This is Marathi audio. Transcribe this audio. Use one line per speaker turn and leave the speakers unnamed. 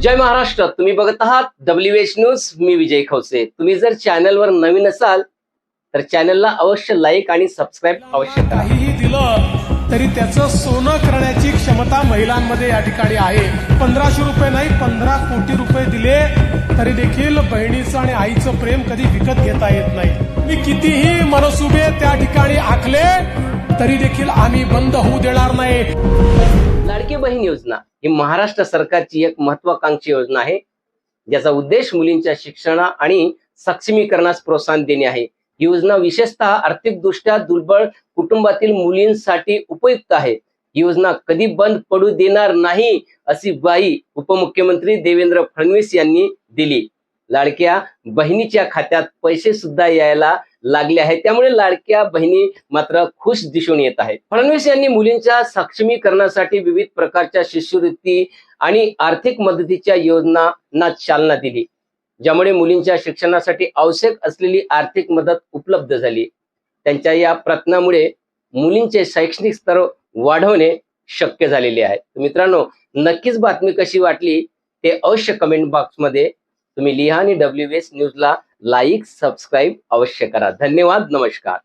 जय महाराष्ट्र. तुम्ही बघत आहात डब्ल्यू एच न्यूज मी विजय खवसे. तुम्ही जर चॅनलवर नवीन असाल तर चॅनलला अवश्य लाईक आणि सबस्क्राईब अवश्य
काहीही दिलं तरी त्याचं सोनं करण्याची क्षमता महिलांमध्ये या ठिकाणी आहे. पंधराशे रुपये नाही पंधरा कोटी रुपये दिले तरी देखील बहिणीचं आणि आईचं प्रेम कधी विकत घेता येत नाही. मी कितीही मनसुबे त्या ठिकाणी आखले तरी देखील आम्ही बंद होऊ देणार नाही.
लाडकी बहीण योजना ही महाराष्ट्र सरकारची एक महत्वाकांक्षी योजना आहे. ज्याचा उद्देश मुलींच्या शिक्षणा आणि सक्षमीकरणास प्रोत्साहन देणे आहे. ही योजना विशेषतः आर्थिकदृष्ट्या दुर्बळ कुटुंबातील मुलींसाठी उपयुक्त आहे. ही योजना कधी बंद पडू देणार नाही अशी ग्वाही उपमुख्यमंत्री देवेंद्र फडणवीस यांनी दिली. लाडक्या बहिणीच्या खात्यात पैसे सुद्धा यायला लागले आहेत. त्यामुळे लाडक्या बहिणी मात्र खुश दिसून येत आहेत. फडणवीस यांनी मुलींच्या सक्षमीकरणासाठी विविध प्रकारच्या शिष्यवृत्ती आणि आर्थिक मदतीच्या योजनांना चालना दिली. ज्यामुळे मुलींच्या शिक्षणासाठी आवश्यक असलेली आर्थिक मदत उपलब्ध झाली. त्यांच्या या प्रयत्नामुळे मुलींचे शैक्षणिक स्तर वाढवणे शक्य झालेले आहे. मित्रांनो नक्कीच बातमी कशी वाटली ते अवश्य कमेंट बॉक्समध्ये तुम्ही लिहा आणि डब्ल्यू एस न्यूजला लाईक सबस्क्राईब अवश्य करा. धन्यवाद नमस्कार.